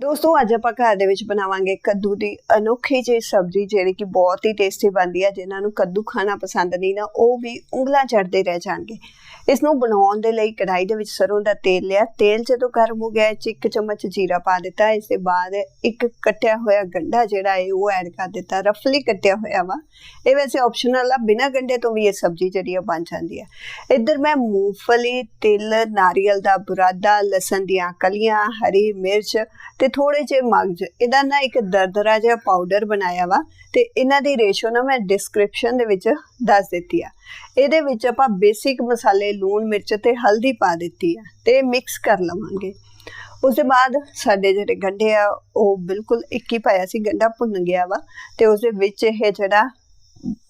ਦੋਸਤੋ, ਅੱਜ ਆਪਾਂ ਘਰ ਦੇ ਵਿੱਚ ਬਣਾਵਾਂਗੇ ਕੱਦੂ ਦੀ ਅਨੋਖੀ ਜਿਹੀ ਸਬਜ਼ੀ, ਜਿਹੜੀ ਕਿ ਬਹੁਤ ਹੀ ਟੇਸਟੀ ਬਣਦੀ ਹੈ ਜਿਨ੍ਹਾਂ ਨੂੰ ਕੱਦੂ ਖਾਣਾ ਪਸੰਦ ਨਹੀਂ ਨਾ, ਉਹ ਵੀ ਉਂਗਲਾਂ ਚੜਦੇ ਰਹਿ ਜਾਣਗੇ। ਇਸ ਨੂੰ ਬਣਾਉਣ ਦੇ ਲਈ ਕੜਾਈ ਦੇ ਵਿੱਚ ਸਰੋਂ ਦਾ ਤੇਲ ਲਿਆ। ਤੇਲ ਜਦੋਂ ਗਰਮ ਹੋ ਗਿਆ ਇਹ 'ਚ ਇੱਕ ਚਮਚ ਜੀਰਾ ਪਾ ਦਿੱਤਾ। ਇਸ ਦੇ ਬਾਅਦ ਇੱਕ ਕੱਟਿਆ ਹੋਇਆ ਗੰਢਾ ਜਿਹੜਾ ਹੈ ਉਹ ਐਡ ਕਰ ਦਿੱਤਾ। ਰਫਲੀ ਕੱਟਿਆ ਹੋਇਆ ਵਾ। ਇਹ ਵੈਸੇ ਆਪਸ਼ਨਲ ਆ, ਬਿਨਾਂ ਗੰਢੇ ਤੋਂ ਵੀ ਇਹ ਸਬਜ਼ੀ ਜਿਹੜੀ ਆ ਬਣ ਜਾਂਦੀ ਹੈ ਇੱਧਰ ਮੈਂ ਮੂੰਗਫਲੀ, ਤਿਲ, ਨਾਰੀਅਲ ਦਾ ਬੁਰਾਦਾ, ਲਸਣ ਦੀਆਂ ਕਲੀਆਂ, ਹਰੀ ਮਿਰਚ ਤੇ ਥੋੜੇ ਜਿਹੇ ਮਗਜ ਇਹਦਾ ਨਾ ਇੱਕ ਦਰਦਰਾ ਜਿਹਾ ਪਾਊਡਰ ਬਣਾਇਆ ਵਾ ਤੇ ਇਹਨਾਂ ਦੀ ਰੇਸ਼ੋ ਨਾ ਮੈਂ ਡਿਸਕ੍ਰਿਪਸ਼ਨ ਦੇ ਵਿੱਚ ਦੱਸ ਦਿੱਤੀ ਆ। ਇਹਦੇ ਵਿੱਚ ਆਪਾਂ ਬੇਸਿਕ ਮਸਾਲੇ, ਲੂਣ, ਮਿਰਚ ਤੇ ਹਲਦੀ ਪਾ ਦਿੱਤੀ ਆ ਤੇ ਮਿਕਸ ਕਰ ਲਵਾਂਗੇ। ਉਸ ਦੇ ਬਾਅਦ ਸਾਡੇ ਜਿਹੜੇ ਗੰਢੇ ਆ, ਉਹ ਬਿਲਕੁਲ ਇੱਕ ਹੀ ਪਾਇਆ ਸੀ, ਗੰਢਾ ਭੁੰਨ ਗਿਆ ਵਾ ਤੇ ਉਸ ਦੇ ਵਿੱਚ ਇਹ ਜਿਹੜਾ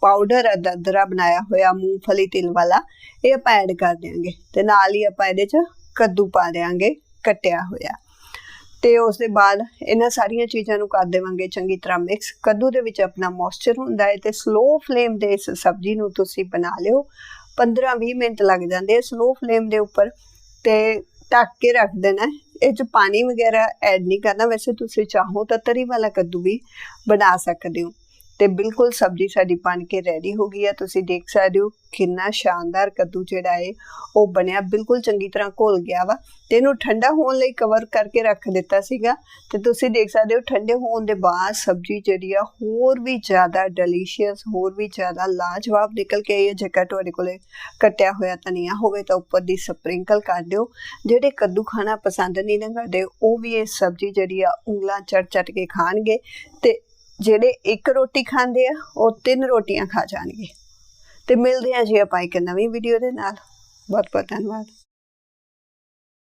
ਪਾਊਡਰ ਹੈ ਦਰਦਰਾ ਬਣਾਇਆ ਹੋਇਆ ਮੂੰਗਫਲੀ ਤਿਲ ਵਾਲਾ, ਇਹ ਆਪਾਂ ਐਡ ਕਰ ਦਿਆਂਗੇ ਤੇ ਨਾਲ ਹੀ ਆਪਾਂ ਇਹਦੇ 'ਚ ਕੱਦੂ ਪਾ ਦਿਆਂਗੇ, ਕੱਟਿਆ ਹੋਇਆ। ਤੇ ਉਸ ਦੇ ਬਾਅਦ ਇਹਨਾਂ ਸਾਰੀਆਂ ਚੀਜ਼ਾਂ ਨੂੰ ਕਰ ਦੇਵਾਂਗੇ ਚੰਗੀ ਤਰ੍ਹਾਂ ਮਿਕਸ ਕੱਦੂ ਦੇ ਵਿੱਚ ਆਪਣਾ ਮੋਇਸਚਰ ਹੁੰਦਾ ਹੈ ਤੇ ਸਲੋ ਫਲੇਮ ਦੇ ਇਸ ਸਬਜ਼ੀ ਨੂੰ ਤੁਸੀਂ ਬਣਾ ਲਿਓ। 15-20 ਮਿੰਟ ਲੱਗ ਜਾਂਦੇ ਸਲੋ ਫਲੇਮ ਦੇ ਉੱਪਰ ਤੇ ਢੱਕ ਕੇ ਰੱਖ ਦੇਣਾ ਇਹ ਚ ਪਾਣੀ ਵਗੈਰਾ ਐਡ ਨਹੀਂ ਕਰਨਾ। ਵੈਸੇ ਤੁਸੀਂ ਚਾਹੋ ਤਾਂ ਤਰੀ ਵਾਲਾ ਕੱਦੂ ਵੀ ਬਣਾ ਸਕਦੇ ਹੋ। ਤੇ ਬਿਲਕੁਲ ਸਬਜ਼ੀ ਸਾਡੀ ਬਣ ਕੇ ਰੈਡੀ ਹੋ ਗਈ ਹੈ। ਤੁਸੀਂ ਦੇਖ ਸਕਦੇ ਹੋ ਕਿੰਨਾ ਸ਼ਾਨਦਾਰ ਕੱਦੂ ਜਿਹੜਾ ਹੈ, ਉਹ ਬਣਿਆ। ਬਿਲਕੁਲ ਚੰਗੀ ਤਰ੍ਹਾਂ ਘੁਲ ਗਿਆ ਵਾ ਤੇ ਇਹਨੂੰ ਠੰਡਾ ਹੋਣ ਲਈ ਕਵਰ ਕਰਕੇ ਰੱਖ ਦਿੱਤਾ ਸੀਗਾ। ਤੇ ਤੁਸੀਂ ਦੇਖ ਸਕਦੇ ਹੋ ਠੰਡੇ ਹੋਣ ਦੇ ਬਾਅਦ ਸਬਜ਼ੀ ਜਿਹੜੀ ਆ, ਹੋਰ ਵੀ ਜ਼ਿਆਦਾ ਡੈਲੀਸ਼ੀਅਸ ਹੋਰ ਵੀ ਜ਼ਿਆਦਾ ਲਾਜਵਾਬ ਨਿਕਲ ਕੇ ਆਈ ਹੈ। ਜੇਕਰ ਤੁਹਾਡੇ ਕੋਲੇ ਕੱਟਿਆ ਹੋਇਆ ਧਨੀਆ ਹੋਵੇ ਤਾਂ ਉੱਪਰ ਦੀ ਸਪ੍ਰਿੰਕਲ ਕਰ ਦਿਓ। ਜਿਹੜੇ ਕੱਦੂ ਖਾਣਾ ਪਸੰਦ ਨਹੀਂ ਨਾ ਕਰਦੇ, ਉਹ ਵੀ ਇਹ ਸਬਜ਼ੀ ਜਿਹੜੀ ਆ, ਉਂਗਲਾਂ ਚਟ ਚਟ ਕੇ ਖਾਣਗੇ ਤੇ ਜਿਹੜੇ ਇੱਕ ਰੋਟੀ ਖਾਂਦੇ ਆ, ਉਹ ਤਿੰਨ ਰੋਟੀਆਂ ਖਾ ਜਾਣਗੇ। ਤੇ ਮਿਲਦੇ ਆ ਜੀ ਆਪਾਂ ਇੱਕ ਨਵੀਂ ਵੀਡੀਓ ਦੇ ਨਾਲ। ਬਹੁਤ ਬਹੁਤ ਧੰਨਵਾਦ।